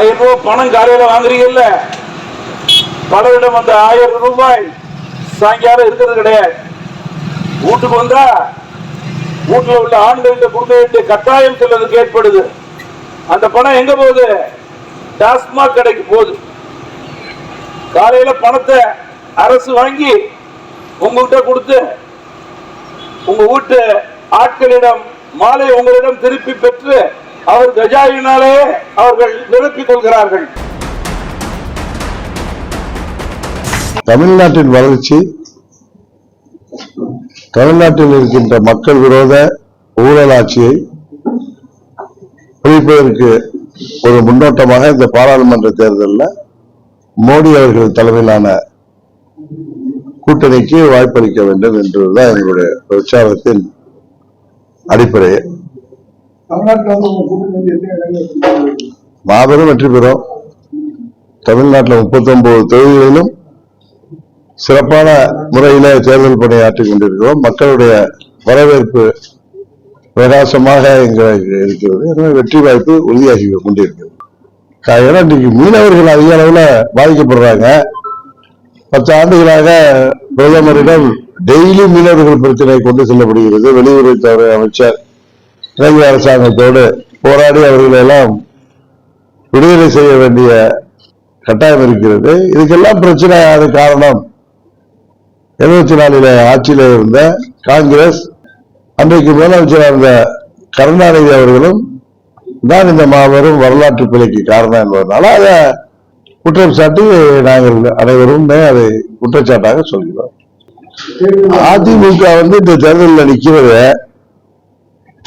ஆயிரம் ரூபாய் பணம் காலையில வாங்குறீங்கல்ல? பலரிடம் அந்த ஆயிரம் ரூபாய் சாயங்காலம் இருக்கிறது கிடையாது. வீட்டுக்கு வந்தா வீட்டுல உள்ள ஆண்கள்கிட்ட கொடுக்க வேண்டிய கட்டாயம் சிலருக்கு ஏற்படுது. அந்த பணம் எங்க போகுது? டாஸ்மாக் கடைக்கு போகுது. காலையில பணத்தை அரசு வாங்கி உங்ககிட்ட கொடுத்து உங்க வீட்டு ஆட்களிடம் மாலை உங்களிடம் திருப்பி பெற்று அவர் கஜாவினாலே அவர்கள் நிரப்பிக் கொள்கிறார்கள். தமிழ்நாட்டின் வளர்ச்சி தமிழ்நாட்டில் இருக்கின்ற மக்கள் விரோத ஊழலாட்சியை ஆட்சியை ஒரு முன்னோட்டமாக இந்த பாராளுமன்ற தேர்தலில் மோடி அவர்கள் தலைமையிலான கூட்டணிக்கு வாய்ப்பளிக்க வேண்டும் என்றுதான் எங்களுடைய பிரச்சாரத்தின் அடிப்படை தமிழ்நாட்டில் வந்து உங்க கூட்டணி வந்து எத்தனை இடங்கள் மாபெரும் வெற்றி பெறும் தமிழ்நாட்டில் முப்பத்தி ஒன்பது தொகுதிகளிலும் சிறப்பான முறையில தேர்தல் பணியாற்றிக் கொண்டிருக்கிறோம். மக்களுடைய வரவேற்பு பிரகாசமாக எங்களுக்கு இருக்கிறது. எனவே வெற்றி வாய்ப்பு உறுதியாகி கொண்டிருக்கிறது ஏன்னா இன்னைக்கு மீனவர்கள் அதிக அளவுல பாதிக்கப்படுறாங்க. பத்து ஆண்டுகளாக பிரதமரிடம் டெய்லி மீனவர்கள் பிரச்சனை கொண்டு செல்லப்படுகிறது. வெளியுறவுத்துறை அமைச்சர் இலங்கை அரசாங்கத்தோடு போராடி அவர்களெல்லாம் விடுதலை செய்ய வேண்டிய கட்டாயம் இருக்கிறது. இதுக்கெல்லாம் பிரச்சனை அது காரணம் எழுபத்தி நாலுல ஆட்சியில இருந்த காங்கிரஸ் அன்றைக்கு முதலமைச்சராக இருந்த கருணாநிதி அவர்களும் தான் இந்த மாபெரும் வரலாற்று பிழைக்கு காரணம் என்பதனால அதை குற்றம் சாட்டி நாங்கள் அனைவரும் அதை குற்றச்சாட்டாக சொல்கிறோம். அதிமுக வந்து இந்த தேர்தலில் நிற்கிறது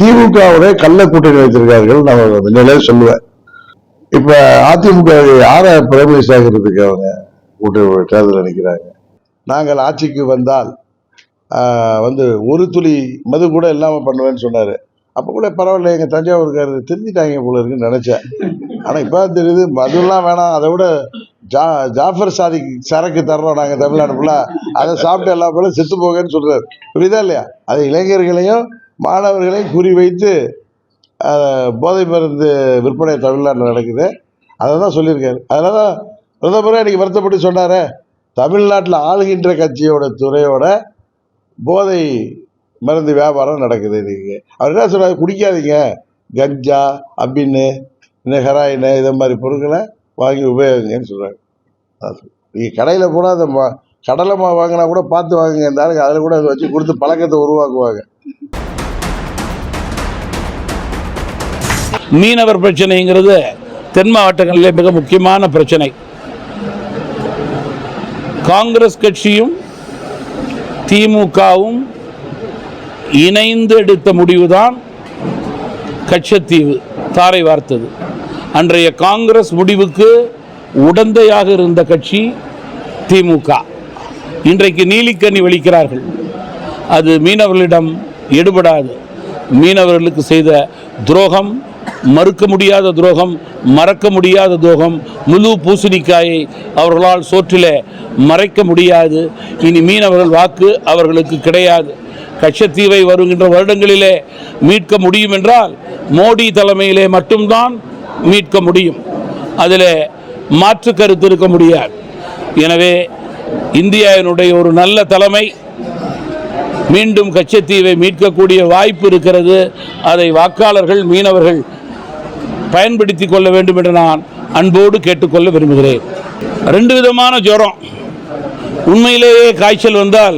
திமுகவுடைய கள்ள கூட்டணி வைத்திருக்கார்கள் நம்ம நிலையில சொல்லுவேன். இப்ப அதிமுக யார பிரைம் மினிஸ்டர் அவங்க கூட்டணி தேர்தல் நினைக்கிறாங்க நாங்கள் ஆட்சிக்கு வந்தால் வந்து ஒரு துளி மது கூட இல்லாமல் பண்ணுவேன்னு சொன்னார். அப்போ கூட பரவாயில்ல எங்கள் தஞ்சாவூர்காரர் திருந்திட்டாங்க போல இருக்குன்னு நினச்சேன். ஆனால் இப்போ தான் தெரியுது மதுலாம் வேணாம் அதை விட ஜா ஜாஃபர் சாதிக் சரக்கு தர்றோம் நாங்கள் தமிழ்நாடு ஃபுல்லாக அதை சாப்பிட்டு எல்லா போல செத்து போகன்னு சொல்கிறார் புரியுதா இல்லையா? அது இளைஞர்களையும் மாணவர்களை குறிவைத்து போதை மருந்து விற்பனை தமிழ்நாட்டில் நடக்குது. அதை தான் சொல்லியிருக்காரு. அதனால தான் பிரதமரே இன்னைக்கு வருத்தப்பட்டு சொன்னார் தமிழ்நாட்டில் ஆளுகின்ற கட்சியோட துறையோட போதை மருந்து வியாபாரம் நடக்குது இன்றைக்கி அவர் என்ன சொல்கிறார் குடிக்காதீங்க. கஞ்சா அபின்னு இந்த ஹெராயின் இதை மாதிரி பொருட்களை வாங்கி உபயோகிங்கன்னு சொல்கிறாங்க நீங்கள் கடையில் போனால் அந்த மா- கடலை மாவு வாங்கினா கூட பார்த்து வாங்குங்க இருந்தாலும் அதில் கூட அதை வச்சு கொடுத்து பழக்கத்தை உருவாக்குவாங்க. மீனவர் பிரச்சனைங்கிறது தென் மாவட்டங்களிலே மிக முக்கியமான பிரச்சனை. காங்கிரஸ் கட்சியும் திமுகவும் இணைந்து எடுத்த முடிவுதான் கச்சத்தீவு தாரை வார்த்தது. அன்றைய காங்கிரஸ் முடிவுக்கு உடந்தையாக இருந்த கட்சி திமுக. இன்றைக்கு நீலிக்கண்ணி வலிக்கிறார்கள். அது மீனவர்களிடம் எடுபடாது. மீனவர்களுக்கு செய்த துரோகம் மறுக்க முடியாத துரோகம் மறக்க முடியாத துரோகம் முழு பூசணிக்காயை அவர்களால் சோற்றில மறைக்க முடியாது. இனி மீனவர்கள் வாக்கு அவர்களுக்கு கிடையாது. கச்சத்தீவை வருகின்ற வருடங்களிலே மீட்க முடியும் என்றால் மோடி தலைமையிலே மட்டும்தான் மீட்க முடியும். அதில் மாற்று கருத்து இருக்க முடியாது. எனவே இந்தியாவினுடைய ஒரு நல்ல தலைமை மீண்டும் கச்சத்தீவை மீட்கக்கூடிய வாய்ப்பு இருக்கிறது. அதை வாக்காளர்கள் மீனவர்கள் பயன்படுத்தி கொள்ள வேண்டும் என்று நான் அன்போடு கேட்டுக்கொள்ள விரும்புகிறேன். ரெண்டு விதமான ஜுரம். உண்மையிலேயே காய்ச்சல் வந்தால்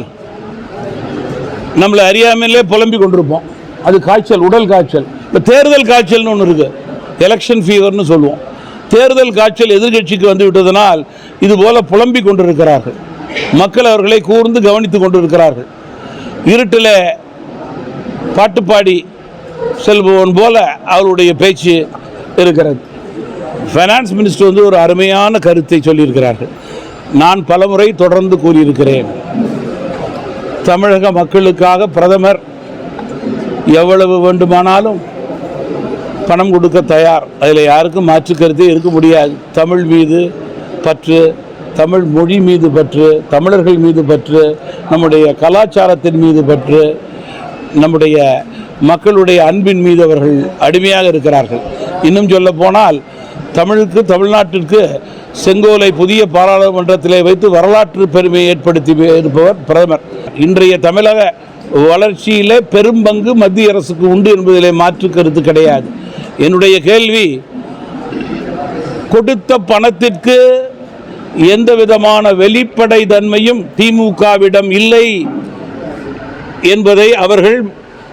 நம்மளை அறியாமலே புலம்பிக் கொண்டிருப்போம். அது காய்ச்சல் உடல் காய்ச்சல். இப்போ தேர்தல் காய்ச்சல்னு ஒன்று இருக்கு. எலெக்ஷன் ஃபீவர்னு சொல்லுவோம். தேர்தல் காய்ச்சல் எதிர்கட்சிக்கு வந்து விட்டதனால் இது புலம்பி புலம்பிக் கொண்டிருக்கிறார்கள். மக்கள் அவர்களை கூர்ந்து கவனித்துக் கொண்டிருக்கிறார்கள். இருட்டில் பாட்டுப்பாடி செல்பவன் போல அவருடைய பேச்சு இருக்கிறது. ஃபைனான்ஸ் மினிஸ்டர் வந்து ஒரு அருமையான கருத்தை சொல்லியிருக்கிறார்கள். நான் பலமுறை தொடர்ந்து கூறியிருக்கிறேன். தமிழக மக்களுக்காக பிரதமர் எவ்வளவு வேண்டுமானாலும் பணம் கொடுக்க தயார். அதில் யாருக்கும் மாற்று கருத்தே இருக்க முடியாது. தமிழ் மீது பற்று தமிழ் மொழி மீது பற்று தமிழர்கள் மீது பற்று நம்முடைய கலாச்சாரத்தின் மீது பற்று நம்முடைய மக்களுடைய அன்பின் மீது அவர்கள் அடிமையாக இருக்கிறார்கள். இன்னும் சொல்ல போனால் தமிழுக்கு தமிழ்நாட்டிற்கு செங்கோலை புதிய பாராளுமன்றத்திலே வைத்து வரலாற்று பெருமையை ஏற்படுத்தி இருப்பவர் பிரதமர். இன்றைய தமிழக வளர்ச்சியிலே பெரும்பங்கு மத்திய அரசுக்கு உண்டு என்பதிலே மாற்று கருத்து கிடையாது. என்னுடைய கேள்வி கொடுத்த பணத்திற்கு எந்த விதமான வெளிப்படை தன்மையும் திமுகவிடம் இல்லை என்பதை அவர்கள்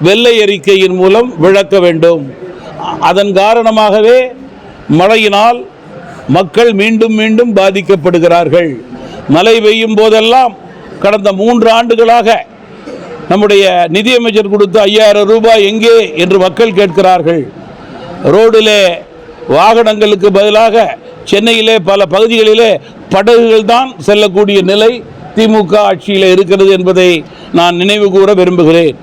வெள்ளை அறிக்கையின் மூலம் விளக்க வேண்டும். அதன் காரணமாகவே மழையினால் மக்கள் மீண்டும் மீண்டும் பாதிக்கப்படுகிறார்கள். மழை பெய்யும் போதெல்லாம் கடந்த மூன்று ஆண்டுகளாக நம்முடைய நிதியமைச்சர் கொடுத்த ஐயாயிரம் ரூபாய் எங்கே என்று மக்கள் கேட்கிறார்கள். ரோடிலே வாகனங்களுக்கு பதிலாக சென்னையிலே பல பகுதிகளிலே படகுகள் தான் செல்லக்கூடிய நிலை திமுக ஆட்சியில் இருக்கிறது என்பதை நான் நினைவு கூற விரும்புகிறேன்.